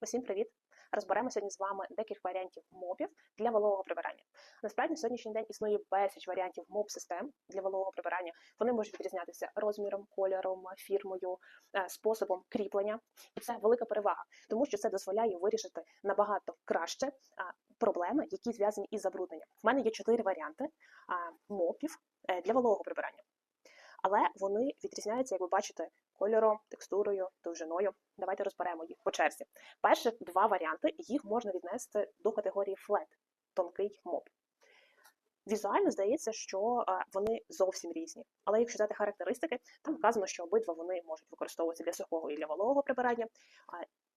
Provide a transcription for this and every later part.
Усім привіт! Розберемо сьогодні з вами декілька варіантів мобів для вологого прибирання. Насправді, на сьогоднішній день існує безліч варіантів моб-систем для вологого прибирання. Вони можуть відрізнятися розміром, кольором, фірмою, е, способом кріплення. І це велика перевага, тому що це дозволяє вирішити набагато краще проблеми, які зв'язані із забрудненням. В мене є чотири варіанти мопів е, для вологого прибирання. Але вони відрізняються, як ви бачите, кольором, текстурою, довжиною. Давайте розберемо їх по черзі. Перших два варіанти їх можна віднести до категорії flat, тонкий моб. Візуально здається, що вони зовсім різні. Але якщо взяти характеристики, там вказано, що обидва вони можуть використовуватися для сухого і для вологого прибирання,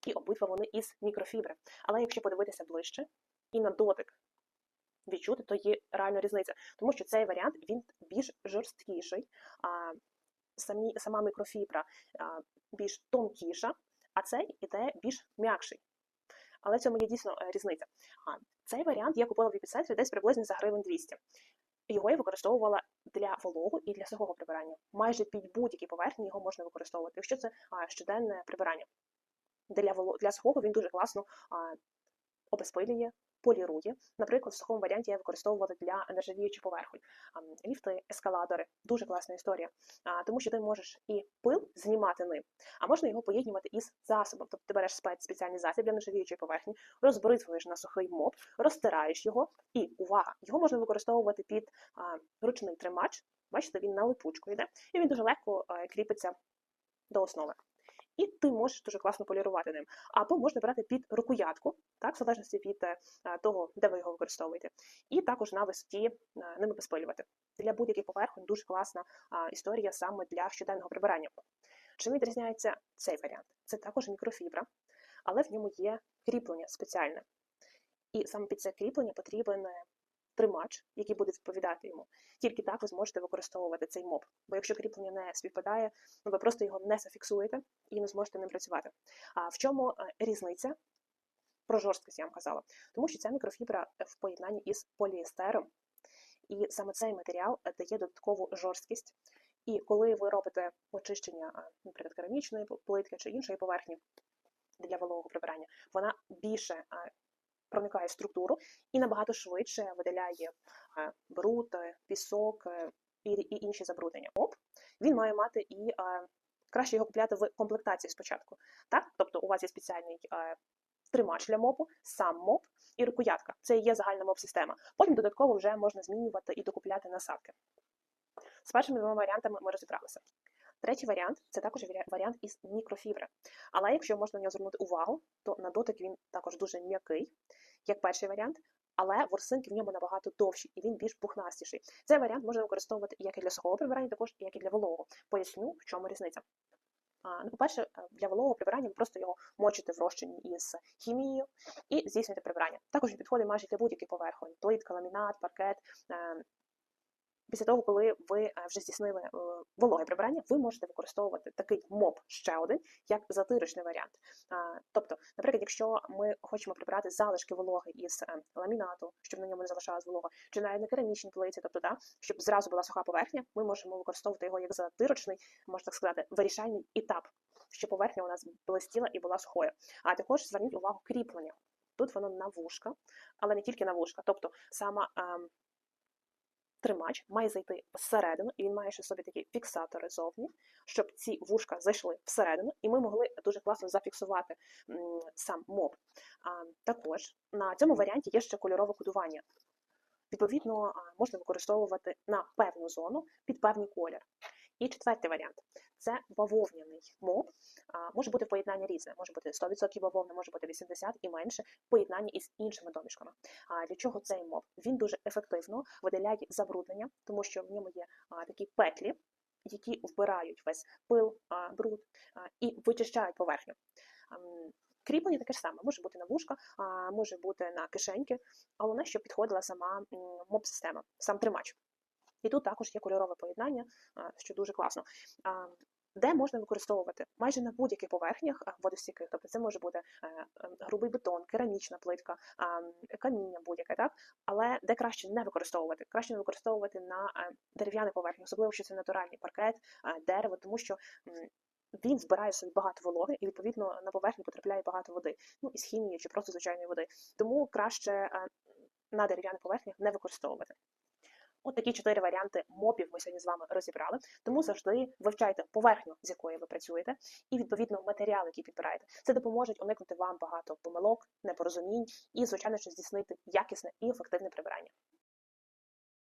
і обидва вони із мікрофібри. Але якщо подивитися ближче і на дотик відчути, то є реальна різниця, тому що цей варіант він більш жорсткіший, а самі, сама мікрофібра а, більш тонкіша, а цей іде більш м'якший. Але в цьому є дійсно е, різниця. А цей варіант я купила в епіцентрі десь приблизно за гривень 200. Його я використовувала для вологу і для сухого прибирання. Майже під будь-які поверхні його можна використовувати, якщо це а, щоденне прибирання. Для для сухого він дуже класно а, обезпилює, полірує. Наприклад, в сухому варіанті я використовувала для нержавіючих поверхонь. Ліфти, ескалатори дуже класна історія. Тому що ти можеш і пил знімати ним, а можна його поєднувати із засобом. Тобто ти береш спец- спеціальний засіб для нержавіючої поверхні, розбризуєш на сухий моб, розтираєш його, і увага! Його можна використовувати під ручний тримач. Бачите, він на липучку йде, і він дуже легко кріпиться до основи. І ти можеш дуже класно полірувати ним. Або можна брати під рукоятку, так, в залежності від е, того, де ви його використовуєте. І також на висоті е, ними безпилювати. Для будь-яких поверхонь дуже класна історія саме для щоденного прибирання. Чим відрізняється цей варіант? Це також мікрофібра, але в ньому є кріплення спеціальне. І саме під це кріплення потрібен е, тримач, який буде відповідати йому. Тільки так ви зможете використовувати цей моб. Бо якщо кріплення не співпадає, ну ви просто його не зафіксуєте і не зможете ним працювати. А в чому е, різниця? Про жорсткість я вам казала, тому що ця мікрофібра в поєднанні із поліестером, і саме цей матеріал е, дає додаткову жорсткість. І коли ви робите очищення, наприклад, керамічної плитки чи іншої поверхні для вологого прибирання, вона більше проникає в структуру і набагато швидше видаляє бруд, е, пісок е, і, інші забруднення. Оп, він має мати і краще його купляти в комплектації спочатку. Так, тобто у вас є спеціальний тримач для мопу, сам моп і рукоятка. Це і є загальна моп-система. Потім додатково вже можна змінювати і докупляти насадки. З першими двома варіантами ми розібралися. Третій варіант це також варіант із мікрофібри. Але якщо можна на нього звернути увагу, то на дотик він також дуже м'який, як перший варіант, але ворсинки в ньому набагато довші і він більш пухнастіший. Цей варіант можна використовувати як і для сухого прибирання, також як і для вологого. Поясню, в чому різниця. Ну, По-перше, е, для вологого прибирання ви просто його мочите в розчині із хімією і здійснюєте прибирання. Також він підходить майже для будь-яких поверхонь: плитка, ламінат, паркет. Після того, коли ви е, вже здійснили е, вологе прибирання, ви можете використовувати такий моб ще один, як затирочний варіант. Тобто, наприклад, якщо ми хочемо прибрати залишки вологи із е, ламінату, щоб на ньому не залишалась волога, чи навіть на керамічній плиті, тобто, да, щоб зразу була суха поверхня, ми можемо використовувати його як затирочний, можна так сказати, вирішальний етап, щоб поверхня у нас блистіла і була сухою. А також зверніть увагу кріплення. Тут воно на вушка, але не тільки на вушка, тобто сама. Тримач має зайти всередину, і він має ще собі такі фіксатори зовні, щоб ці вушка зайшли всередину, і ми могли дуже класно зафіксувати сам моб. Також на цьому варіанті є ще кольорове кодування. Відповідно, можна використовувати на певну зону під певний колір. І четвертий варіант це бавовняний моб. Може бути поєднання різне, може бути 100% бавовна, може бути 80% і менше поєднання із іншими домішками. А для чого цей моб? Він дуже ефективно видаляє забруднення, тому що в ньому є такі петлі, які вбирають весь пил, бруд і вичищають поверхню. Кріплення таке ж саме, може бути на вушка, може бути на кишеньки, головне, щоб підходила сама моб-система, сам тримач. І тут також є кольорове поєднання, що дуже класно. Де можна використовувати майже на будь-яких поверхнях водостійких, тобто це може бути е, е, грубий бетон, керамічна плитка, каміння будь-яке, так? Але де краще не використовувати? Краще не використовувати на е, дерев'яних поверхнях, особливо якщо це натуральний паркет, дерево, тому що він збирає собі багато вологи і відповідно на поверхню потрапляє багато води, ну із хімії чи просто звичайної води. Тому краще на дерев'яних поверхнях не використовувати. От такі чотири варіанти мопів ми сьогодні з вами розібрали. Тому завжди вивчайте поверхню, з якої ви працюєте, і відповідно матеріал, який підбираєте. Це допоможе уникнути вам багато помилок, непорозумінь і, звичайно, що здійснити якісне і ефективне прибирання.